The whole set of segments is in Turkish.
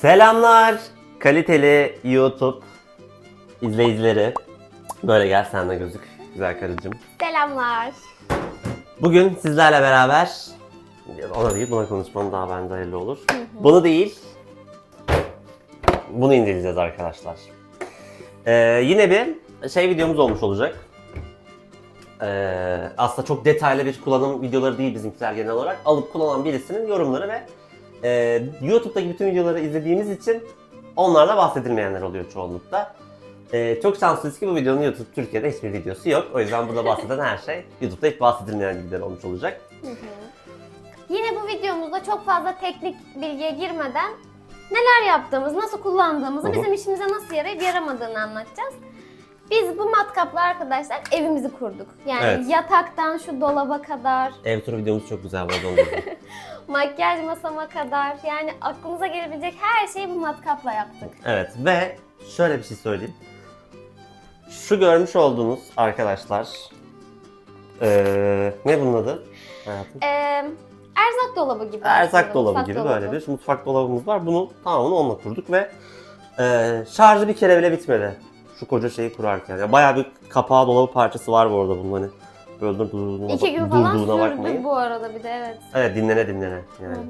Selamlar kaliteli YouTube izleyicileri. Böyle gel sen de gözük güzel karıcığım. Selamlar. Bugün sizlerle beraber ona değil buna konuşmam daha bence hayırlı olur. Bunu değil bunu inceleyeceğiz arkadaşlar. Ee, yine bir şey videomuz olmuş olacak. Ee, aslında çok detaylı bir kullanım videoları değil bizimkiler genel olarak. Alıp kullanan birisinin yorumları ve e, YouTube'daki bütün videoları izlediğimiz için onlarla bahsedilmeyenler oluyor çoğunlukla. Ee, çok şanslıyız ki bu videonun YouTube Türkiye'de hiçbir videosu yok. O yüzden burada bahseden her şey YouTube'da hiç bahsedilmeyen bilgiler olmuş olacak. Yine bu videomuzda çok fazla teknik bilgiye girmeden neler yaptığımız, nasıl kullandığımızı, bizim işimize nasıl yarayıp yaramadığını anlatacağız. Biz bu matkapla arkadaşlar evimizi kurduk. Yani Evet. yataktan şu dolaba kadar, Ev turu videomuz çok güzel bu arada onu da izleyin. makyaj masama kadar yani aklınıza gelebilecek her şeyi bu matkapla yaptık. Evet ve şöyle bir şey söyleyeyim. Şu görmüş olduğunuz arkadaşlar eee, ne bunun adı? Hayatım. Ee, erzak dolabı gibi. Erzak dolabı mutfak gibi böyle bir mutfak dolabımız var. Bunu tamamını onunla kurduk ve eee, şarjı bir kere bile bitmedi. Şu koca şeyi kurarken. Ya bayağı bir kapağı dolabı parçası var bu arada bunun hani. Böyle durduğuna, İki gün falan sürdü bakmayın. bu arada bir de evet. Evet dinlene dinlene yani. Hı hı.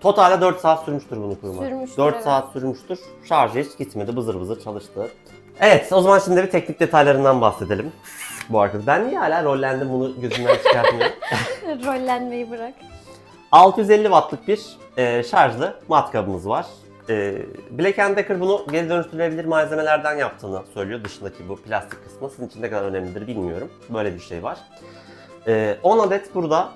Totalde 4 saat sürmüştür bunu kurmak. Sürmüştür, 4 evet. saat sürmüştür. Şarjı hiç gitmedi. Bızır bızır çalıştı. Evet o zaman şimdi bir teknik detaylarından bahsedelim. Bu arkadaş. Ben niye hala rollendim bunu gözümden çıkartmıyorum. Rollenmeyi bırak. 650 wattlık bir e, şarjlı matkabımız var. E, Black Decker bunu geri dönüştürülebilir malzemelerden yaptığını söylüyor. Dışındaki bu plastik kısmı. Sizin için ne kadar önemlidir bilmiyorum. Böyle bir şey var. E, 10 adet burada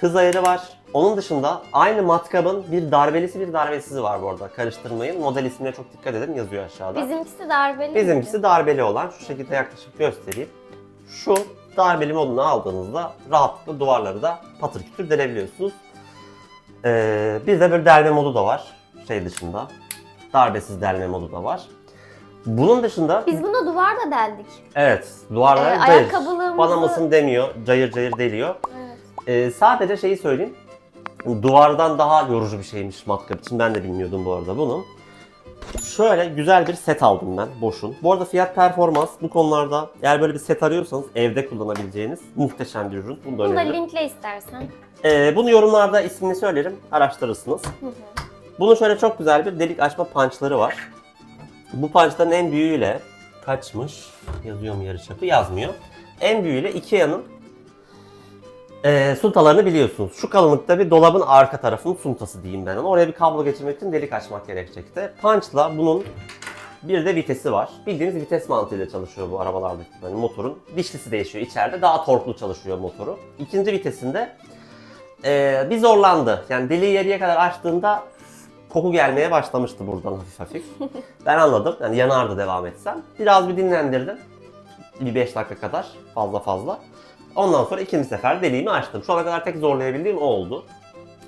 hız ayarı var. Onun dışında aynı matkabın bir darbelisi bir darbesizi var bu arada. Karıştırmayın. Model ismine çok dikkat edin yazıyor aşağıda. Bizimkisi darbeli. Bizimkisi darbeli olan şu şekilde yaklaşık göstereyim. Şu darbeli modunu aldığınızda rahatlıkla duvarları da patır kütür delebiliyorsunuz. Ee, bir de böyle delme modu da var şey dışında. Darbesiz delme modu da var. Bunun dışında Biz buna duvar da deldik. evet duvarlar Ee, cayır. ayakkabılığımızı- Bana mısın demiyor. Cayır cayır deliyor. Evet. Ee, sadece şeyi söyleyeyim. Duvardan daha yorucu bir şeymiş matkap için. Ben de bilmiyordum bu arada bunu. Şöyle güzel bir set aldım ben boşun. Bu arada fiyat performans bu konularda eğer böyle bir set arıyorsanız evde kullanabileceğiniz muhteşem bir ürün. Bunu da Bunu da linkle istersen. Ee, bunu yorumlarda ismini söylerim. Araştırırsınız. Hı hı. Bunun şöyle çok güzel bir delik açma punchları var. Bu punchların en büyüğüyle kaçmış? Yazıyor mu yarıçapı? Yazmıyor. En büyüğüyle Ikea'nın e, suntalarını biliyorsunuz. Şu kalınlıkta bir dolabın arka tarafının suntası diyeyim ben ona. Oraya bir kablo geçirmek için delik açmak gerekecekti. Punch'la bunun bir de vitesi var. Bildiğiniz vites mantığıyla çalışıyor bu arabalardaki hani motorun. Dişlisi değişiyor içeride. Daha torklu çalışıyor motoru. İkinci vitesinde ee, bir zorlandı. Yani deliği yarıya kadar açtığında koku gelmeye başlamıştı buradan hafif hafif. ben anladım. Yani yanardı devam etsem. Biraz bir dinlendirdim. Bir 5 dakika kadar fazla fazla. Ondan sonra ikinci sefer deliğimi açtım. Şu ana kadar tek zorlayabildiğim o oldu.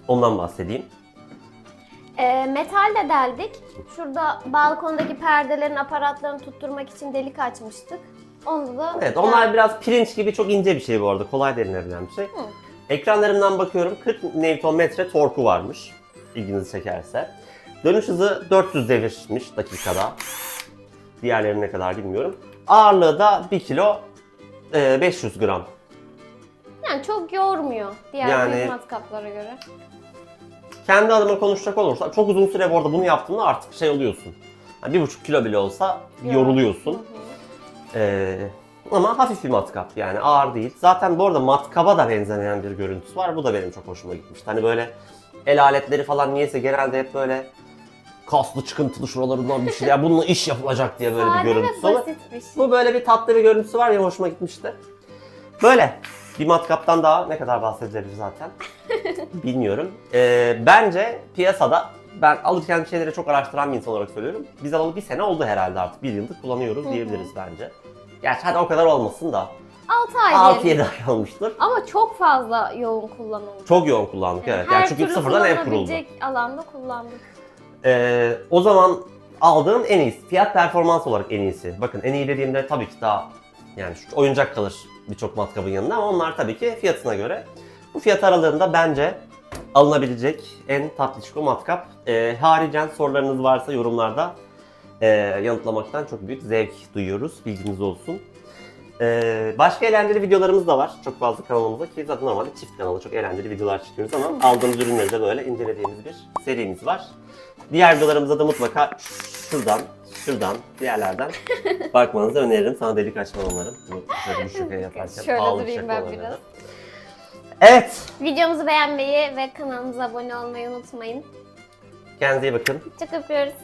Ondan bahsedeyim. Ee, metal de deldik. Şurada balkondaki perdelerin aparatlarını tutturmak için delik açmıştık. Onu da Evet onlar biraz pirinç gibi çok ince bir şey bu arada. Kolay delinebilen bir şey. Ekranlarımdan bakıyorum 40 Nm torku varmış. İlginizi çekerse. Dönüş hızı 400 devirmiş dakikada. Diğerleri ne kadar bilmiyorum. Ağırlığı da 1 kilo e, 500 gram. yani çok yormuyor diğer Yani- büyük matkaplara göre. Kendi adıma konuşacak olursak çok uzun süre bu arada bunu yaptığında artık şey oluyorsun. Yani bir buçuk kilo bile olsa yoruluyorsun. Hı hı. Ee, ama hafif bir matkap yani ağır değil. Zaten bu arada matkaba da benzemeyen bir görüntüsü var. Bu da benim çok hoşuma gitmişti. Hani böyle el aletleri falan niyeyse genelde hep böyle kaslı çıkıntılı şuralarından bir şey. Ya bununla iş yapılacak diye böyle bir Sade ve görüntüsü var. basit bir şey. Bu böyle bir tatlı bir görüntüsü var ya hoşuma gitmişti. Böyle. Bir matkaptan daha ne kadar bahsedilebilir zaten. Bilmiyorum. Ee, bence piyasada ben alırken şeyleri çok araştıran bir insan olarak söylüyorum. Biz alalı bir sene oldu herhalde artık. Bir yıldır kullanıyoruz diyebiliriz bence. Gerçi hadi o kadar olmasın da. 6 ay 6-7 diyelim. ay olmuştur. Ama çok fazla yoğun kullanıldı. Çok yoğun kullandık evet. Her Yani çünkü türlü sıfırdan ev kuruldu. kullanabilecek alanda kullandık. Ee, o zaman aldığım en iyisi. Fiyat performans olarak en iyisi. Bakın en iyi dediğimde tabii ki daha yani şu oyuncak kalır birçok matkabın yanında ama onlar tabii ki fiyatına göre. Bu fiyat aralığında bence alınabilecek en tatlışko matkap. Ee, haricen sorularınız varsa yorumlarda e, yanıtlamaktan çok büyük zevk duyuyoruz. Bilginiz olsun. Ee, başka eğlenceli videolarımız da var. Çok fazla kanalımızda ki zaten normalde çift kanalı çok eğlenceli videolar çekiyoruz ama aldığımız ürünleri de böyle incelediğimiz bir serimiz var. Diğer videolarımıza da mutlaka şuradan, şuradan, diğerlerden bakmanızı öneririm. Sana delik açman umarım. Şöyle bir şaka yaparken Şöyle durayım ben biraz. Evet. Videomuzu beğenmeyi ve kanalımıza abone olmayı unutmayın. Kendinize iyi bakın. Çok öpüyoruz.